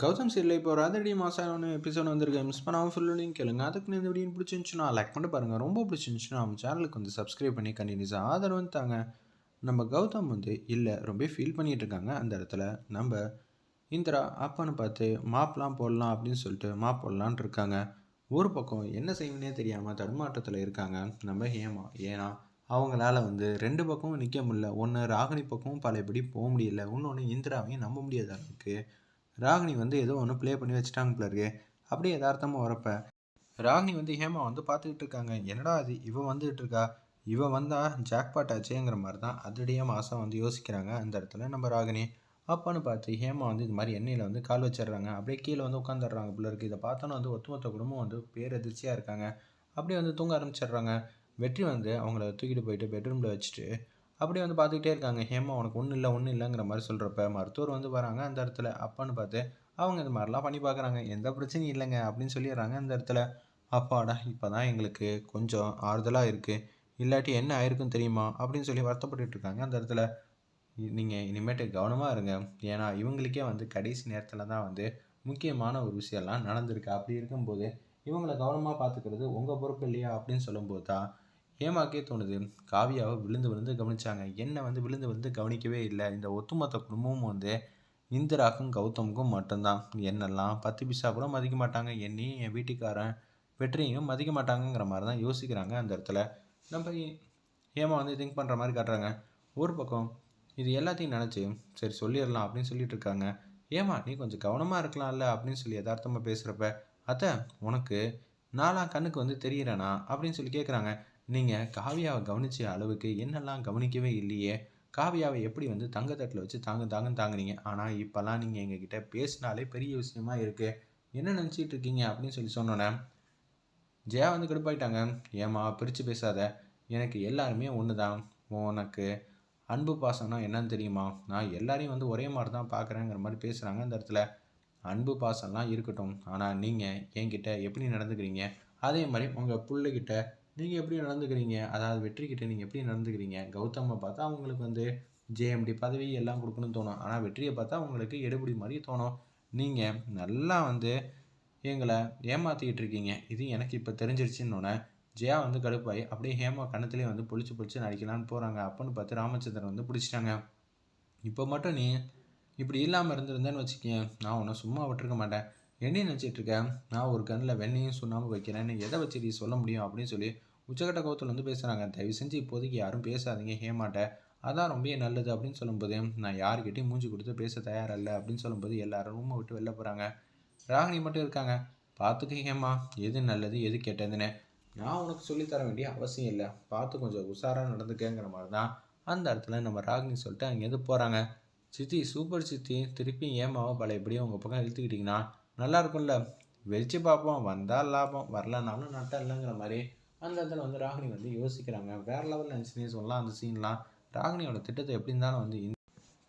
கௌதம் சீரில் இப்போ ஒரு அதிரடி மாதம் எபிசோட் வந்திருக்கு. மிஸ் பண்ணாமல் ஃபுல்லுன்னு கேளுங்க. அதுக்கு இந்த வீடியோ பிடிச்சிருந்துச்சுன்னா லைக் பண்ணி பாருங்கள் ரொம்ப பிடிச்சிருந்துச்சுன்னா நம்ம சேனலுக்கு வந்து சப்ஸ்கிரைப் பண்ணி கண்டினியூஸாக ஆதரவு தாங்க. நம்ம கௌதம் வந்து இல்லை ரொம்ப ஃபீல் பண்ணிகிட்டு இருக்காங்க. அந்த இடத்துல நம்ம இந்திரா அப்பான்னு பார்த்து மாப்லாம் போடலாம் அப்படின்னு சொல்லிட்டு மாப் போடலான் இருக்காங்க. ஒரு பக்கம் என்ன செய்யணுன்னே தெரியாமல் தடுமாற்றத்தில் இருக்காங்க. நம்ம ஹேமா ஏன்னா அவங்களால வந்து ரெண்டு பக்கமும் நிற்க முடியல. ஒன்று ராகினி பக்கமும் பழையபடி போக முடியல. இன்னொன்று இந்திராவையும் நம்ப முடியாத அளவுக்கு ராகினி வந்து ஏதோ ஒன்று ப்ளே பண்ணி வச்சுட்டாங்க போல அப்படியே யதார்த்தமாக வரப்ப ராகினி வந்து ஹேமா வந்து பார்த்துக்கிட்டு இருக்காங்க. என்னடா அது இவன் வந்துகிட்டு இருக்கா? இவன் வந்தால் ஜாக்பாட் ஆச்சேங்கிற மாதிரி தான் அதிரடியாக மாதம் வந்து யோசிக்கிறாங்க அந்த இடத்துல நம்ம ராகினி. அப்பான்னு பார்த்து ஹேமா வந்து இது மாதிரி எண்ணெயில் வந்து கால் வச்சிடுறாங்க. அப்படியே கீழே வந்து உட்காந்துடுறாங்க போல இதை பார்த்தோன்னா வந்து ஒத்துமொத்த குடும்பம் வந்து பேரதிர்ச்சியாக இருக்காங்க. அப்படியே வந்து தூங்க ஆரம்பிச்சிடுறாங்க. வெற்றி வந்து அவங்கள தூக்கிட்டு போயிட்டு பெட்ரூமில் வச்சுட்டு அப்படியே வந்து பார்த்துக்கிட்டே இருக்காங்க. ஹேமா உனக்கு ஒன்றும் இல்லை ஒன்றும் இல்லைங்கிற மாதிரி சொல்கிறப்ப மருத்துவர் வந்து வராங்க அந்த இடத்துல. அப்பான்னு பார்த்து அவங்க இந்த மாதிரிலாம் பண்ணி பார்க்குறாங்க. எந்த பிரச்சனையும் இல்லைங்க அப்படின்னு சொல்லிடுறாங்க அந்த இடத்துல. அப்பாடா இப்போ தான் எங்களுக்கு கொஞ்சம் ஆறுதலாக இருக்குது இல்லாட்டி என்ன ஆயிருக்குன்னு தெரியுமா? அப்படின்னு சொல்லி வருத்தப்பட்டு இருக்காங்க அந்த இடத்துல. நீங்கள் இனிமேட்டு கவனமாக இருங்க. ஏன்னா இவங்களுக்கே வந்து கடைசி நேரத்தில் தான் வந்து முக்கியமான ஒரு விஷயம்லாம் நடந்திருக்கு. அப்படி இருக்கும்போது இவங்களை கவனமாக பார்த்துக்கிறது உங்கள் பொறுப்பு இல்லையா? அப்படின்னு சொல்லும்போது தான் ஹேமாக்கே தோணுது. காவியாவை விழுந்து விழுந்து கவனிச்சாங்க. என்னை வந்து விழுந்து விழுந்து கவனிக்கவே இல்லை. இந்த ஒட்டுமொத்த குடும்பமும் வந்து இந்திராக்கும் கௌதமுக்கும் மட்டும்தான். என்னெல்லாம் பத்து பிசா கூட மதிக்க மாட்டாங்க. என்னையும் என் வீட்டுக்காரன் வெற்றியும் மதிக்க மாட்டாங்கங்கிற மாதிரி தான் யோசிக்கிறாங்க அந்த இடத்துல. நம்ம ஹேமா வந்து திங்க் பண்ணுற மாதிரி காட்டுறாங்க. ஒரு பக்கம் இது எல்லாத்தையும் நினச்சி சரி சொல்லிடலாம் அப்படின்னு சொல்லிட்டு இருக்காங்க. ஏமா நீ கொஞ்சம் கவனமாக இருக்கலாம்ல அப்படின்னு சொல்லி யதார்த்தமாக பேசுகிறப்ப அத்தை உனக்கு நாலாம் கண்ணுக்கு வந்து தெரியிறேனா? அப்படின்னு சொல்லி கேட்குறாங்க நீங்கள் காவியாவை கவனித்த அளவுக்கு என்னெல்லாம் கவனிக்கவே இல்லையே? காவியாவை எப்படி வந்து தங்கத்தட்டில் வச்சு தாங்க தாங்கன்னு தாங்குனீங்க? ஆனால் இப்போல்லாம் நீங்கள் எங்ககிட்ட பேசினாலே பெரிய விஷயமா இருக்குது என்ன நினச்சிட்டு இருக்கீங்க? அப்படின்னு சொல்லி சொன்னோன்னே ஜெயா வந்து கடுப்பாயிட்டாங்க. ஏமா பிரித்து பேசாத. எனக்கு எல்லாருமே ஒன்று தான் உனக்கு அன்பு பாசம்னா என்னன்னு தெரியுமா? நான் எல்லாரையும் வந்து ஒரே மாதிரி தான் பார்க்குறேங்கிற மாதிரி பேசுகிறாங்க அந்த இடத்துல. அன்பு பாசம்லாம் இருக்கட்டும். ஆனால் நீங்கள் என்கிட்ட எப்படி நடந்துக்கிறீங்க? அதே மாதிரி உங்கள் பிள்ளைகிட்ட நீங்கள் எப்படி நடந்துக்கிறீங்க? அதாவது வெற்றிக்கிட்ட நீங்கள் எப்படி நடந்துக்கிறீங்க? கௌதமை பார்த்தா அவங்களுக்கு வந்து ஜேஎம்டி பதவி எல்லாம் கொடுக்கணும்னு தோணும். ஆனால் வெற்றியை பார்த்தா அவங்களுக்கு எடுபடி மாதிரி தோணும். நீங்கள் நல்லா வந்து எங்களை ஏமாற்றிக்கிட்டு இருக்கீங்க. இது எனக்கு இப்போ தெரிஞ்சிருச்சுன்னொன்னே ஜெயா வந்து கடுப்பாய் அப்படியே ஹேமா கணத்துலேயே வந்து பொழிச்சு பொழிச்சு நடிக்கலான்னு போகிறாங்க அப்போன்னு பார்த்து ராமச்சந்திரன் வந்து பிடிச்சிட்டாங்க. இப்போ மட்டும் நீ இப்படி இல்லாமல் இருந்திருந்தேன்னு வச்சுக்கேன் நான் உன்னை சும்மா விட்டுருக்க மாட்டேன். என்னையும் நினச்சிட்டு இருக்கேன் நான் ஒரு கண்ணில் வெண்ணையும் சுண்ணாமல் வைக்கிறேன்னு எதை வச்சு நீ சொல்ல முடியும் அப்படின்னு சொல்லி உச்சக்கட்ட கோவத்தில் வந்து பேசுகிறாங்க தயவு செஞ்சு இப்போதைக்கு யாரும் பேசாதீங்க ஹேமாட்ட அதான் ரொம்ப நல்லது அப்படின்னு சொல்லும்போது நான் யாருக்கிட்டையும் மூஞ்சி கொடுத்து பேச தயாரில்ல அப்படின்னு சொல்லும்போது எல்லாரும் ரூமை விட்டு வெளில போகிறாங்க ராகினி மட்டும் இருக்காங்க. பார்த்துக்க ஹேமா எது நல்லது எது கெட்டதுன்னு. நான் உனக்கு சொல்லித்தர வேண்டிய அவசியம் இல்லை. பார்த்து கொஞ்சம் உஷாராக நடந்துக்கங்கிற மாதிரி தான் அந்த இடத்துல நம்ம ராகினி சொல்லிட்டு அங்கேருந்து போகிறாங்க சித்தி சூப்பர் சித்தி. திருப்பி ஏமாவோ எப்படியும் உங்கள் பக்கம் இழுத்துக்கிட்டிங்கன்னா? நல்லா இருக்கும்ல. வெறிச்சு பார்ப்போம். வந்தால் லாபம். வரலனாலும் நட்டம் இல்லைங்கிற மாதிரி அந்த இடத்துல வந்து ராகினி வந்து யோசிக்கிறாங்க. வேறு லெவலில் நினச்சினே சொல்லலாம். அந்த சீன்லாம் ராகினியோட திட்டத்தை எப்படி இருந்தாலும் வந்து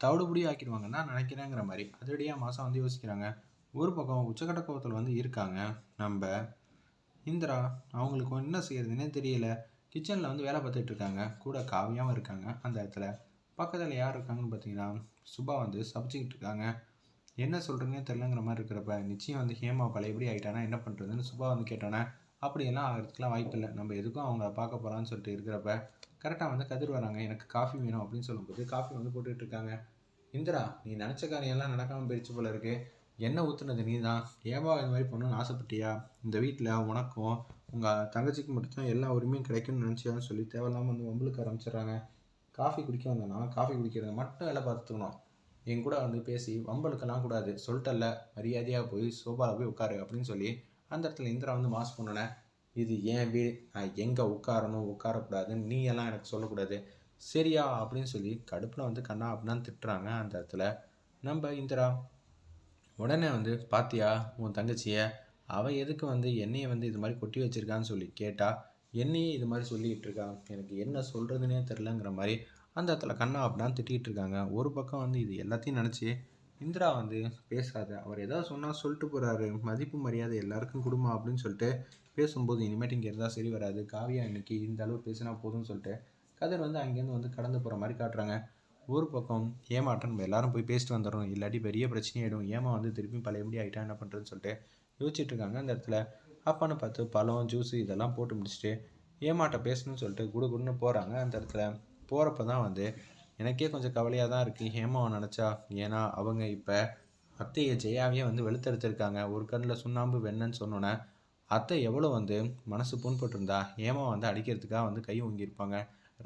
தவிடுபடி ஆக்கிடுவாங்கன்னு தான் நினைக்கிறேங்கிற மாதிரி. அதிரடியாக மாதம் வந்து யோசிக்கிறாங்க? ஒரு பக்கம் உச்சக்கட்ட கோவத்தில் வந்து இருக்காங்க. நம்ம இந்திரா அவங்களுக்கு என்ன செய்யறதுன்னே தெரியல. கிச்சனில் வந்து வேலை பார்த்துட்டு இருக்காங்க. கூட காவியாகவும் இருக்காங்க அந்த இடத்துல. பக்கத்தில் யார் இருக்காங்கன்னு பார்த்தீங்கன்னா சுபா வந்து சபிச்சுக்கிட்டு இருக்காங்க. என்ன சொல்கிறீங்கன்னு தெரிலங்கிற மாதிரி இருக்கிறப்ப நிச்சயம் வந்து ஹேமா பழையபடி ஆகிட்டானா என்ன பண்ணுறதுன்னு சுபா வந்து கேட்டோன்னே அப்படியெல்லாம் ஆகிறதுக்குலாம் வாய்ப்பு இல்லை. நம்ம எதுக்கும் அவங்க பார்க்க போகிறான்னு சொல்லிட்டு இருக்கிறப்ப கரெக்டாக வந்து கதிர் வராங்க எனக்கு காஃபி வேணும் அப்படின்னு சொல்லும்போது காஃபி வந்து போட்டுட்டு இருக்காங்க. இந்திரா நீ நினச்ச காரியெல்லாம் நடக்காமல் போயிடுச்சு போல இருக்குது என்ன ஊற்றுனது நீ தான் ஏவா இந்த மாதிரி பண்ணணும்னு ஆசைப்பட்டியா? இந்த வீட்டில் உனக்கும் உங்கள் தங்கச்சிக்கு மட்டும்தான் எல்லா உரிமையும் கிடைக்கும்னு நினச்சியான்னு சொல்லி தேவையில்லாமல் வந்து உங்களுக்கு ஆரம்பிச்சிடுறாங்க. காஃபி குடிக்க வந்தேன்னா காஃபி குடிக்கிறத மட்டும் வேலை பார்த்துக்கணும். என் கூட வந்து பேசி வம்பலுக்கெல்லாம் கூடாது. சொல்லிட்டல்ல மரியாதையாக போய் சோபாவில் போய் உட்காரு அப்படின்னு சொல்லி அந்த இடத்துல இந்திரா வந்து மாஸ் பண்ணுனேன் இது ஏன் வீடு நான் எங்கே உட்காரணும் உட்காரக்கூடாதுன்னு நீ எல்லாம் எனக்கு சொல்லக்கூடாது சரியா அப்படின்னு சொல்லி கடுப்பில் வந்து கண்ணா அப்படின்னு திட்டுறாங்க அந்த இடத்துல. நம்ம இந்திரா உடனே வந்து பாத்தியா உன் தங்கச்சியை அவள் எதுக்கு வந்து என்னையை வந்து இது மாதிரி கொட்டி வச்சிருக்கான்னு சொல்லி கேட்டால் என்னையே இது மாதிரி சொல்லிகிட்டு இருக்கா எனக்கு என்ன சொல்கிறதுனே தெரிலங்கிற மாதிரி அந்த இடத்துல கண்ணா அப்படின்னா திட்டிகிட்டு இருக்காங்க ஒரு பக்கம் வந்து இது எல்லாத்தையும் நினச்சி இந்திரா வந்து பேசாத. அவர் ஏதாவது சொன்னால் சொல்லிட்டு போகிறாரு மதிப்பு மரியாதை எல்லாருக்கும் கொடுமா அப்படின்னு சொல்லிட்டு பேசும்போது இனிமேட்டு இங்கே இருந்தால் சரி வராது. காவியா இன்னைக்கு இந்த அளவு பேசினா போதும்னு சொல்லிட்டு கதிர் வந்து அங்கேருந்து வந்து கடந்து போகிற மாதிரி காட்டுறாங்க. ஒரு பக்கம் ஏமாட்டம் நம்ம எல்லாரும் போய் பேசிட்டு வந்துடுறோம் இல்லாட்டி பெரிய பிரச்சனையாயிடும். ஏமா வந்து திருப்பி பழையபடி ஆகிட்டா என்ன பண்ணுறதுன்னு சொல்லிட்டு யோசிச்சுட்டு இருக்காங்க அந்த இடத்துல. அப்பான்னு பார்த்து பழம் ஜூஸு இதெல்லாம் போட்டு முடிச்சுட்டு ஏமாட்ட பேசணும்னு சொல்லிட்டு குடு குடுன்னு போகிறாங்க அந்த இடத்துல. போகிறப்ப தான் வந்து எனக்கே கொஞ்சம் கவலையாக தான் இருக்குது ஹேமாவை நினச்சா ஏன்னா அவங்க இப்போ அத்தையை ஜெயாவையே வந்து வெளுத்தெடுத்திருக்காங்க. ஒரு கண்ணில் சுண்ணாம்பு வெண்ணன்னு சொன்னோன்னே அத்தை எவ்வளோ வந்து மனசு புண்பட்டிருந்தா ஏமா வந்து அடிக்கிறதுக்காக வந்து கை ஓங்கியிருப்பாங்க.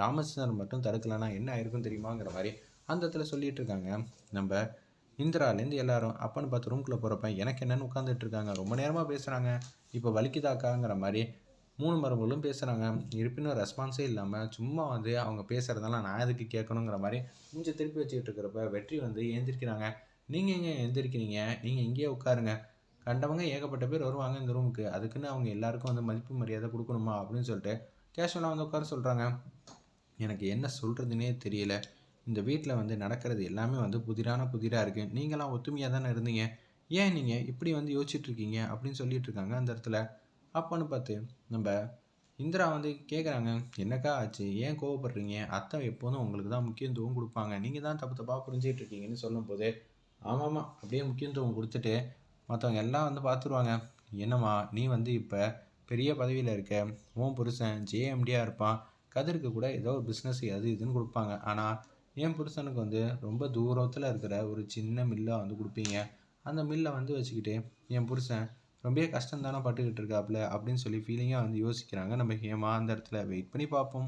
ராமச்சந்திரன் மட்டும் தடுக்கலைன்னா என்ன ஆயிருக்கும் தெரியுமாங்கிற மாதிரி அந்த இடத்துல சொல்லிகிட்டு இருக்காங்க. நம்ம இந்திராலேருந்து எல்லாரும் அப்பன்னு பார்த்து ரூம்குள்ளே போகிறப்ப எனக்கு என்னென்னு உட்காந்துட்டு இருக்காங்க. ரொம்ப நேரமாக பேசுகிறாங்க இப்போ வலிக்குதாக்காங்கிற மாதிரி மூணு மரங்களும் பேசுகிறாங்க இருப்பினும் ரெஸ்பான்ஸே இல்லாமல் சும்மா வந்து அவங்க பேசுகிறதெல்லாம் நான் எதுக்கு கேட்கணுங்கிற மாதிரி மூஞ்ச திருப்பி வச்சுக்கிட்டு இருக்கிறப்ப வெற்றி வந்து ஏந்திரிக்கிறாங்க நீங்கள் எங்கே எழுந்திருக்கிறீங்க நீங்கள் இங்கேயே உட்காருங்க. கண்டவங்க ஏகப்பட்ட பேர் வருவாங்க இந்த ரூமுக்கு அதுக்குன்னு அவங்க எல்லாருக்கும் வந்து மதிப்பு மரியாதை கொடுக்கணுமா அப்படின்னு சொல்லிட்டு கேஷுவலாக வந்து உட்கார சொல்கிறாங்க எனக்கு என்ன சொல்கிறதுனே தெரியல. இந்த வீட்டில் வந்து நடக்கிறது எல்லாமே வந்து புதிரான புதிராக இருக்குது நீங்களாம் ஒத்துமையாக தானே இருந்தீங்க? ஏன் நீங்கள் இப்படி வந்து யோசிச்சுட்ருக்கீங்க? அப்படின்னு சொல்லிட்டு இருக்காங்க அந்த இடத்துல. அப்போன்னு பார்த்து நம்ம இந்திரா வந்து கேட்குறாங்க என்னக்கா ஆச்சு? ஏன் கோவப்படுறீங்க? அத்தை எப்போதும் உங்களுக்கு தான் முக்கியத்துவம் கொடுப்பாங்க. நீங்கள் தான் தப்பு தப்பாக புரிஞ்சிகிட்டு இருக்கீங்கன்னு சொல்லும்போது ஆமாம்மா அப்படியே முக்கியத்துவம் கொடுத்துட்டு மற்றவங்க எல்லாம் வந்து பார்த்துருவாங்க என்னம்மா நீ வந்து இப்போ பெரிய பதவியில் இருக்க. உன் புருஷன் ஜேஎம்டியாக இருப்பான். கதிருக்கு கூட ஏதோ ஒரு பிஸ்னஸ் அது இதுன்னு கொடுப்பாங்க. ஆனால் என் புருஷனுக்கு வந்து ரொம்ப தூரத்தில் இருக்கிற ஒரு சின்ன மில்லை வந்து கொடுப்பீங்க. அந்த மில்லை வந்து வச்சுக்கிட்டு என் புருஷன் ரொம்ப கஷ்டம் தானே பட்டுக்கிட்டு இருக்காப்புல அப்படின்னு சொல்லி ஃபீலிங்காக வந்து யோசிக்கிறாங்க. நம்ம ஹேமா அந்த இடத்துல வெயிட் பண்ணி பார்ப்போம்.